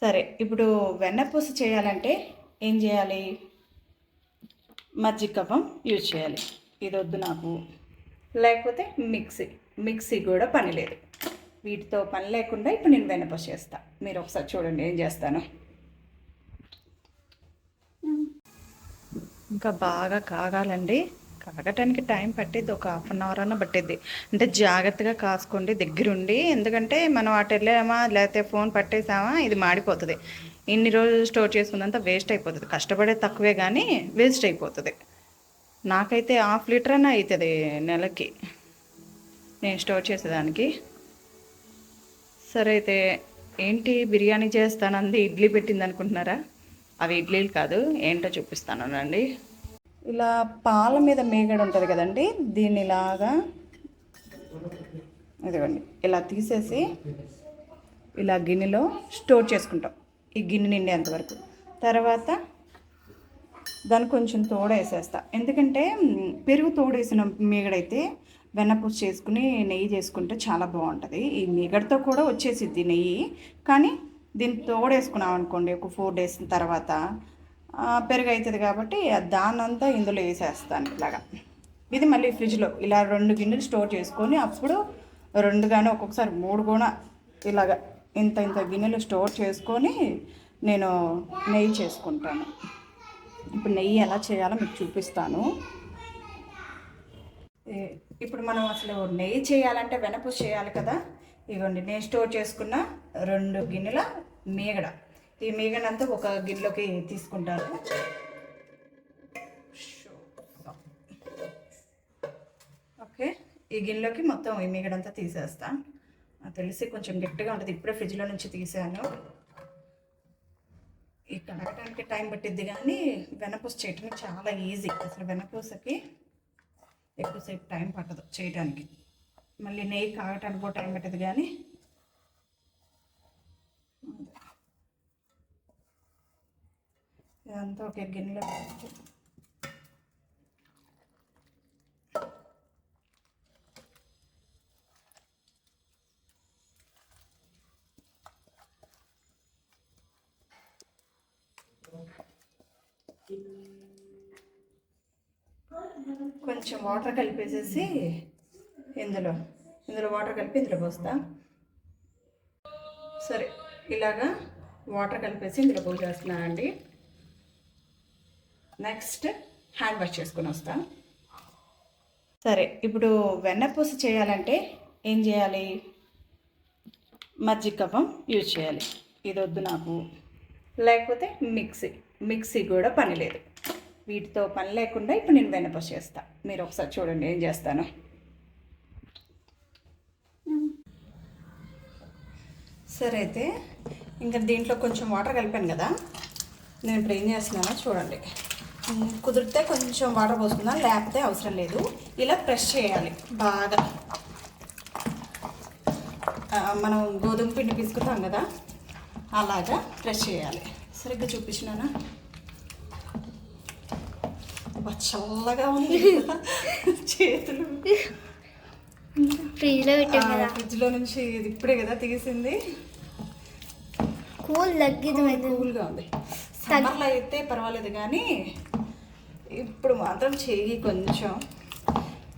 సరే ఇప్పుడు వెన్నపూస చేయాలంటే ఏం చేయాలి? మజ్జిగ కవ్వం యూజ్ చేయాలి. ఇది వద్దు నాకు. లేకపోతే మిక్సీ. మిక్సీ కూడా పని లేదు. వీటితో పని లేకుండా ఇప్పుడు నేను వెన్నపూస చేస్తా. మీరు ఒకసారి చూడండి ఏం చేస్తాను. ఇంకా బాగా కాగాలండి. కాగటానికి టైం పట్టేది ఒక హాఫ్ అన్ అవర్ అన్న పట్టేది. అంటే జాగ్రత్తగా కాసుకోండి దగ్గరుండి. ఎందుకంటే మనం అటు వెళ్ళామా లేకపోతే ఫోన్ పట్టేసామా ఇది మాడిపోతుంది. ఇన్ని రోజులు స్టోర్ చేసుకున్నంత వేస్ట్ అయిపోతుంది. కష్టపడే తక్కువే కానీ వేస్ట్ అయిపోతుంది. నాకైతే హాఫ్ లీటర్ అన్న అవుతుంది నెలకి. నేను స్టోర్ చేసేదానికి. సరే అయితే ఏంటి బిర్యానీ చేస్తానంది? ఇడ్లీ పెట్టింది అనుకుంటున్నారా అవి ఇడ్లీలు కాదు ఏంటో చూపిస్తాను అండి ఇలా పాల మీద మేగడ ఉంటుంది కదండి దీన్ని ఇలాగా ఇదిగోండి ఇలా తీసేసి ఇలా గిన్నెలో స్టోర్ చేసుకుంటాం ఈ గిన్నె నిండేంతవరకు తర్వాత దాన్ని కొంచెం తోడ వేసేస్తా ఎందుకంటే పెరుగు తోడేసిన మీగడైతే వెన్నపూస చేసుకుని నెయ్యి చేసుకుంటే చాలా బాగుంటుంది. ఈ మీగడతో కూడా వచ్చేసిద్ది నెయ్యి కానీ దీన్ని తోడేసుకున్నాం అనుకోండి ఒక ఫోర్ డేస్ తర్వాత పెరుగు అవుతుంది కాబట్టి దాన్నంతా ఇందులో వేసేస్తాను ఇలాగా. ఇది మళ్ళీ ఫ్రిడ్జ్లో ఇలా రెండు గిన్నెలు స్టోర్ చేసుకొని అప్పుడు రెండు కానీ ఒక్కొక్కసారి మూడు కూడా ఇలాగ ఇంత ఇంత గిన్నెలు స్టోర్ చేసుకొని నేను నెయ్యి చేసుకుంటాను. ఇప్పుడు నెయ్యి ఎలా చేయాలో మీకు చూపిస్తాను. ఇప్పుడు మనం అసలు నెయ్యి చేయాలంటే వెనపూస చేయాలి కదా? ఇవ్వండి నేను స్టోర్ చేసుకున్న రెండు గిన్నెల మీగడ. ఈ మీగడంతా ఒక గిన్నెలోకి తీసుకుంటాను ఓకే ఈ గిన్నెలోకి మొత్తం ఈ మీగడంతా తీసేస్తా. తెలిసి కొంచెం గట్టిగా ఉంటుంది. ఇప్పుడే ఫ్రిడ్జ్లో నుంచి తీసాను. ఈ కడగటానికి టైం పట్టిద్ది కానీ వెనపూస చేయటం చాలా ఈజీ అసలు వెనపూసకి ఎక్కువసేపు టైం పట్టదు చేయడానికి మళ్ళీ నెయ్యి కాగటానికి కూడా టైం పట్టదు కానీ ఇదంతా ఒక గిన్నెలో పెట్టి కొంచెం వాటర్ కలిపేసేసి ఇందులో ఇందులో వాటర్ కలిపి ఇందులో పోస్తా. సరే ఇలాగా వాటర్ కలిపేసి ఇందులో పోసేస్తున్నానండి. నెక్స్ట్ హ్యాండ్ వాష్ చేసుకుని వస్తా సరే ఇప్పుడు వెన్నపూస చేయాలంటే ఏం చేయాలి? మజ్జిగ కపం యూజ్ చేయాలి. ఇది వద్దు నాకు. లేకపోతే మిక్సీ మిక్సీ కూడా పని లేదు. వీటితో పని లేకుండా ఇప్పుడు నేను వెన్నపూస చేస్తా. మీరు ఒకసారి చూడండి ఏం చేస్తాను. సరే అయితే ఇంకా దీంట్లో కొంచెం వాటర్ కలిపాను కదా. నేను ఇప్పుడు ఏం చేస్తున్నానో చూడండి. కుదిరితే కొంచెం వాటర్ పోసుకుందాం లేకపోతే అవసరం లేదు. ఇలా ప్రెస్ చేయాలి బాగా. మనం గోధుమ పిండి పిసుకుతాం కదా అలాగా ప్రెస్ చేయాలి. సరిగ్గా చూపించినానా? చల్లగా ఉంది. చేతులు. ఫ్రిడ్జ్లో పెట్టాం కదా. ఫ్రిడ్జ్లో నుంచి ఇది ఇప్పుడే కదా తీసింది. కూల్ తగ్గింది కూల్గా ఉంది. సమ్మర్లో అయితే పర్వాలేదు కానీ ఇప్పుడు మాత్రం చెయ్యి కొంచెం.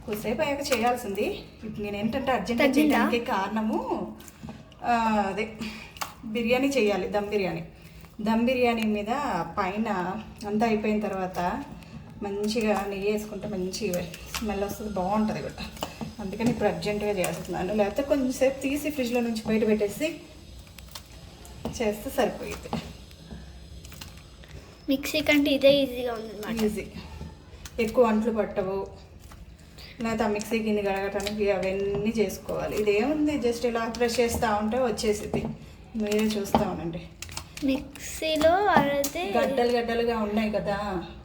కొద్దిసేపు అయ్యాక చేయాల్సింది. ఇప్పుడు నేను ఏంటంటే అర్జెంట్? చేయడానికి కారణము అదే బిర్యానీ చేయాలి దమ్ బిర్యానీ. దమ్ బిర్యానీ మీద పైన అంతా అయిపోయిన తర్వాత మంచిగా నెయ్యి వేసుకుంటే మంచి స్మెల్ వస్తుంది బాగుంటుంది కూడా. అందుకని ఇప్పుడు అర్జెంటుగా చేస్తున్నాను. లేకపోతే కొంచెంసేపు తీసి ఫ్రిడ్జ్లో నుంచి బయట పెట్టేసి చేస్తే సరిపోయింది. మిక్సీ కంటే ఇదే ఈజీగా ఉంది ఈజీ. ఎక్కువ అంట్లు పట్టవు. లేకపోతే ఆ మిక్సీ గిన్నె కడగటానికి అవన్నీ చేసుకోవాలి. ఇదేముంది? జస్ట్ ఇలా ప్రెస్ చేస్తూ ఉంటే వచ్చేసింది మీరే చూస్తూ ఉండండి. మిక్సీలో అయితే గడ్డలు గడ్డలుగా ఉన్నాయి కదా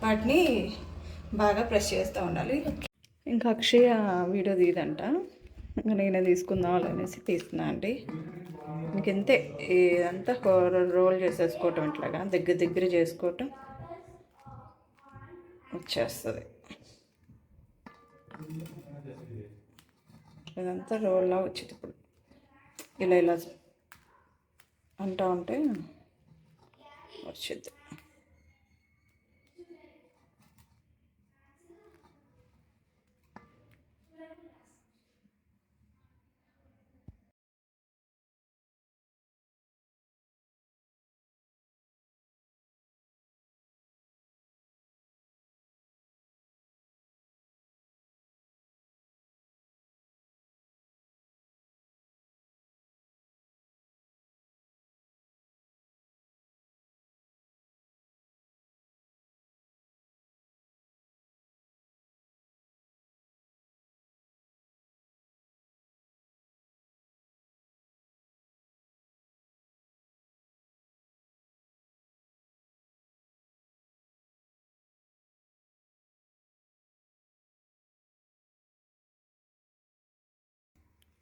వాటిని బాగా ప్రెస్ చేస్తూ ఉండాలి. ఇంకా అక్షయ వీడియో తీదంట. నేనే తీసుకుందాం అనేసి తీసుకున్నా అండి. ఇంకెంతే ఇదంతా రోల్ చేసేసుకోవటం ఇట్లాగా దగ్గర దగ్గర చేసుకోవటం వచ్చేస్తుంది. ఇదంతా రోల్లా వచ్చేది ఇప్పుడు. ఇలా ఇలా అంటూ ఉంటే వచ్చింది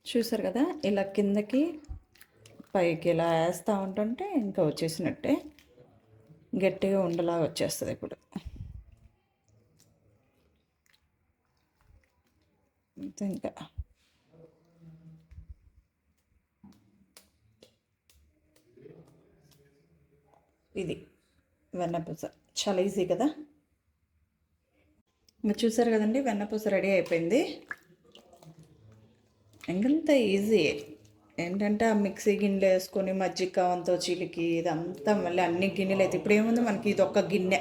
చూసారు కదా ఇలా కిందకి పైకి ఇలా వేస్తూ ఉంటుంటే ఇంకా వచ్చేసినట్టే గట్టిగా ఉండలా వచ్చేస్తుంది ఇప్పుడు. అంతే ఇంకా. ఇది వెన్నపూస. చాలా ఈజీ కదా. మీరు చూసారు కదండి వెన్నపూస రెడీ అయిపోయింది. ఇంకంత ఈజీ ఏంటంటే ఆ మిక్సీ గిన్నెలు వేసుకొని మజ్జిగ కావంతో చిలికి ఇదంతా మళ్ళీ అన్ని గిన్నెలు అయితే ఇప్పుడు ఏముంది మనకి ఇది ఒక్క గిన్నె.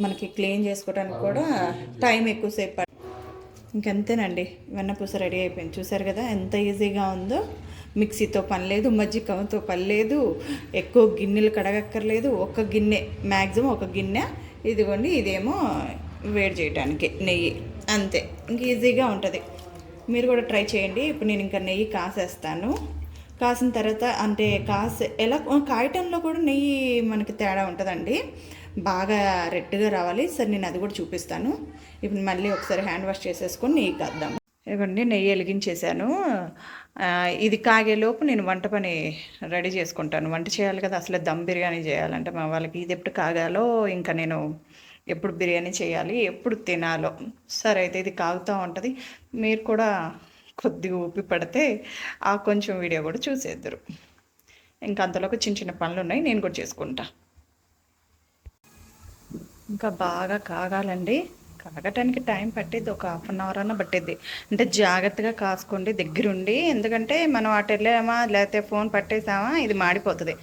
మనకి క్లీన్ చేసుకోవడానికి కూడా టైం ఎక్కువసేపు పట్ ఇంకంతేనండి. వెన్నపూస రెడీ అయిపోయింది. చూసారు కదా ఎంత ఈజీగా ఉందో. మిక్సీతో పని లేదు మజ్జిగ కవంతో పని లేదు ఎక్కువ గిన్నెలు కడగక్కర్లేదు. ఒక గిన్నె మ్యాక్సిమం ఒక గిన్నె ఇదిగోండి ఇదేమో వేడి చేయడానికి నెయ్యి. అంతే. ఇంక ఈజీగా ఉంటుంది. మీరు కూడా ట్రై చేయండి. ఇప్పుడు నేను ఇంకా నెయ్యి కాసేస్తాను. కాసిన తర్వాత అంటే కాసే ఎలా కాయటంలో కూడా నెయ్యి మనకి తేడా ఉంటుందండి. బాగా రెడ్గా రావాలి. సరే నేను అది కూడా చూపిస్తాను. ఇప్పుడు మళ్ళీ ఒకసారి హ్యాండ్ వాష్ చేసేసుకొని నెయ్యి కాద్దాం. ఇవ్వండి నెయ్యి వెలిగించేసాను ఇది కాగేలోపు నేను వంట పని రెడీ చేసుకుంటాను. వంట చేయాలి కదా అసలు దమ్ బిర్యానీ చేయాలంటే మా వాళ్ళకి ఇది ఎప్పుడు కాగాలో ఇంకా నేను ఎప్పుడు బిర్యానీ చేయాలి ఎప్పుడు తినాలో. సరే అయితే ఇది కాగుతూ ఉంటుంది. మీరు కూడా కొద్దిగా ఊపి పడితే ఆ కొంచెం వీడియో కూడా చూసేద్దరు. ఇంకా అంతలోకి చిన్న చిన్న పనులు ఉన్నాయి నేను కూడా చేసుకుంటా. ఇంకా బాగా కాగాలండి. కాగటానికి టైం పట్టేది ఒక హాఫ్ అన్ అవర్ అన్న పట్టిద్ది. అంటే జాగ్రత్తగా కాసుకోండి దగ్గరుండి. ఎందుకంటే మనం అటు వెళ్ళామా లేకపోతే ఫోన్ పట్టేసామా ఇది మాడిపోతుంది.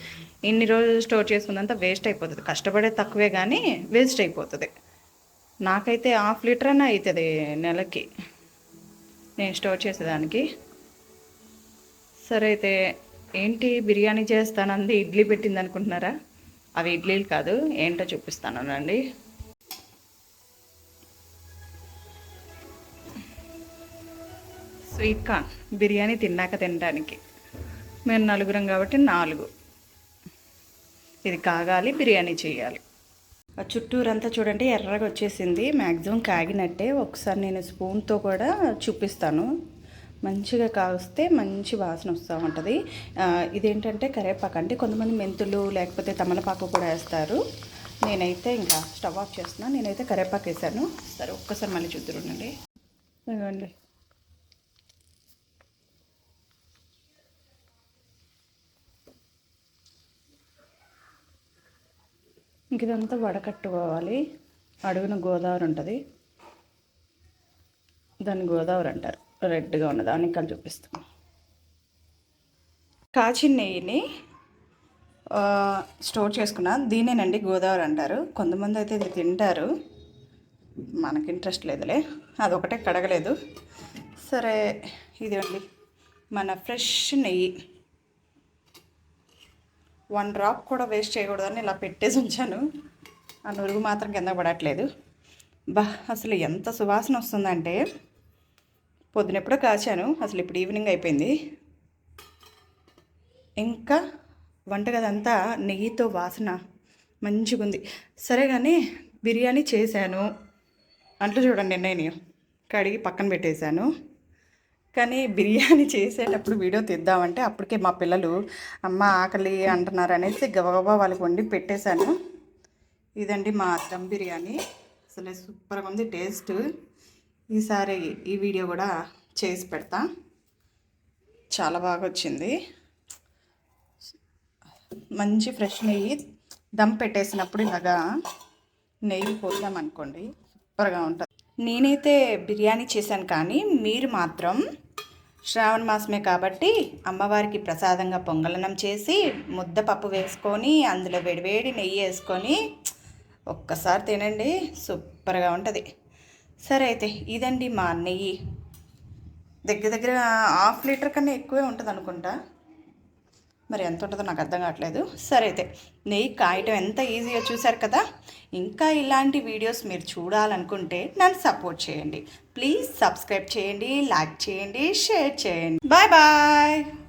ఇన్ని రోజులు స్టోర్ చేసుకున్నంత వేస్ట్ అయిపోతుంది. కష్టపడే తక్కువే కానీ వేస్ట్ అయిపోతుంది. నాకైతే హాఫ్ లీటర్ అయినా అవుతుంది నెలకి. నేను స్టోర్ చేసేదానికి. సరే అయితే ఏంటి బిర్యానీ చేస్తానంది? ఇడ్లీ పెట్టింది అనుకుంటున్నారా అవి ఇడ్లీలు కాదు ఏంటో చూపిస్తానండి స్వీట్ కార్న్ బిర్యానీ తిన్నాక తినడానికి. మేము నలుగురం కాబట్టి నాలుగు. ఇది కాగాలి బిర్యానీ చేయాలి. ఆ చుట్టూరంతా చూడండి ఎర్రగా వచ్చేసింది. మ్యాక్సిమం కాగినట్టే. ఒకసారి నేను స్పూన్తో కూడా చూపిస్తాను. మంచిగా కాస్తే మంచి వాసన వస్తూ ఉంటుంది. ఇదేంటంటే కరివేపాకు అంటే కొంతమంది మెంతులు లేకపోతే తమలపాకు కూడా వేస్తారు. నేనైతే ఇంకా స్టవ్ ఆఫ్ చేస్తున్నాను నేనైతే కరివేపాకు వేసాను. సరే ఒక్కసారి మళ్ళీ చూద్దురుండండి ఇదిగోండి. ఇంక ఇదంతా వడకట్టుకోవాలి. అడుగున గోదావరి ఉంటుంది. దాన్ని గోదావరి అంటారు. రెడ్గా ఉన్నది దానికి కలిసి చూపిస్తాం. కాచిన నెయ్యిని స్టోర్ చేసుకున్న దీనేనండి గోదావరి అంటారు. కొంతమంది అయితే ఇది తింటారు. మనకి ఇంట్రెస్ట్ లేదులే. అదొకటే కడగలేదు. సరే ఇదండి మన ఫ్రెష్ నెయ్యి. వన్ డ్రాప్ కూడా వేస్ట్ చేయకూడదని ఇలా పెట్టేసి ఉంచాను. ఆ నురుగు మాత్రం కింద పడట్లేదు. బా అసలు ఎంత సువాసన వస్తుందంటే పొద్దునెప్పుడో కాచాను అసలు ఇప్పుడు ఈవినింగ్ అయిపోయింది. ఇంకా వంటగదంతా నెయ్యితో వాసన మంచిగా ఉంది. సరే కానీ బిర్యానీ చేశాను. అంట్లు చూడండి నేను కడిగి పక్కన పెట్టేశాను. కానీ బిర్యానీ చేసేటప్పుడు వీడియో తీద్దామంటే అప్పటికే మా పిల్లలు అమ్మ ఆకలి అంటున్నారు అనేసి గబగబా వాళ్ళకి వండి పెట్టేశాను. ఇదండి మా దమ్ బిర్యానీ. అసలు సూపర్గా ఉంది టేస్ట్. ఈసారి ఈ వీడియో కూడా చేసి పెడతా. చాలా బాగా వచ్చింది. మంచి ఫ్రెష్ నెయ్యి. దమ్ పెట్టేసినప్పుడు ఇలాగా నెయ్యి పోసామనుకోండి సూపర్గా ఉంటుంది. నేనైతే బిర్యానీ చేశాను కానీ మీరు మాత్రం శ్రావణ మాసమే కాబట్టి అమ్మవారికి ప్రసాదంగా పొంగలనం చేసి ముద్దపప్పు వేసుకొని అందులో వేడివేడి నెయ్యి వేసుకొని ఒక్కసారి తినండి. సూపర్గా ఉంటుంది. సరే అయితే ఇదండి మా నెయ్యి. దగ్గర దగ్గర హాఫ్ లీటర్ కన్నా ఎక్కువే ఉంటుంది అనుకుంటా మరి ఎంత ఉంటుందో నాకు అర్థం కావట్లేదు. సరే అయితే నెయ్యి కాయటం ఎంత ఈజీగా చూశారు కదా? ఇంకా ఇలాంటి వీడియోస్ మీరు చూడాలనుకుంటే నన్ను సపోర్ట్ చేయండి. ప్లీజ్ సబ్స్క్రైబ్ చేయండి లైక్ చేయండి షేర్ చేయండి. Bye bye.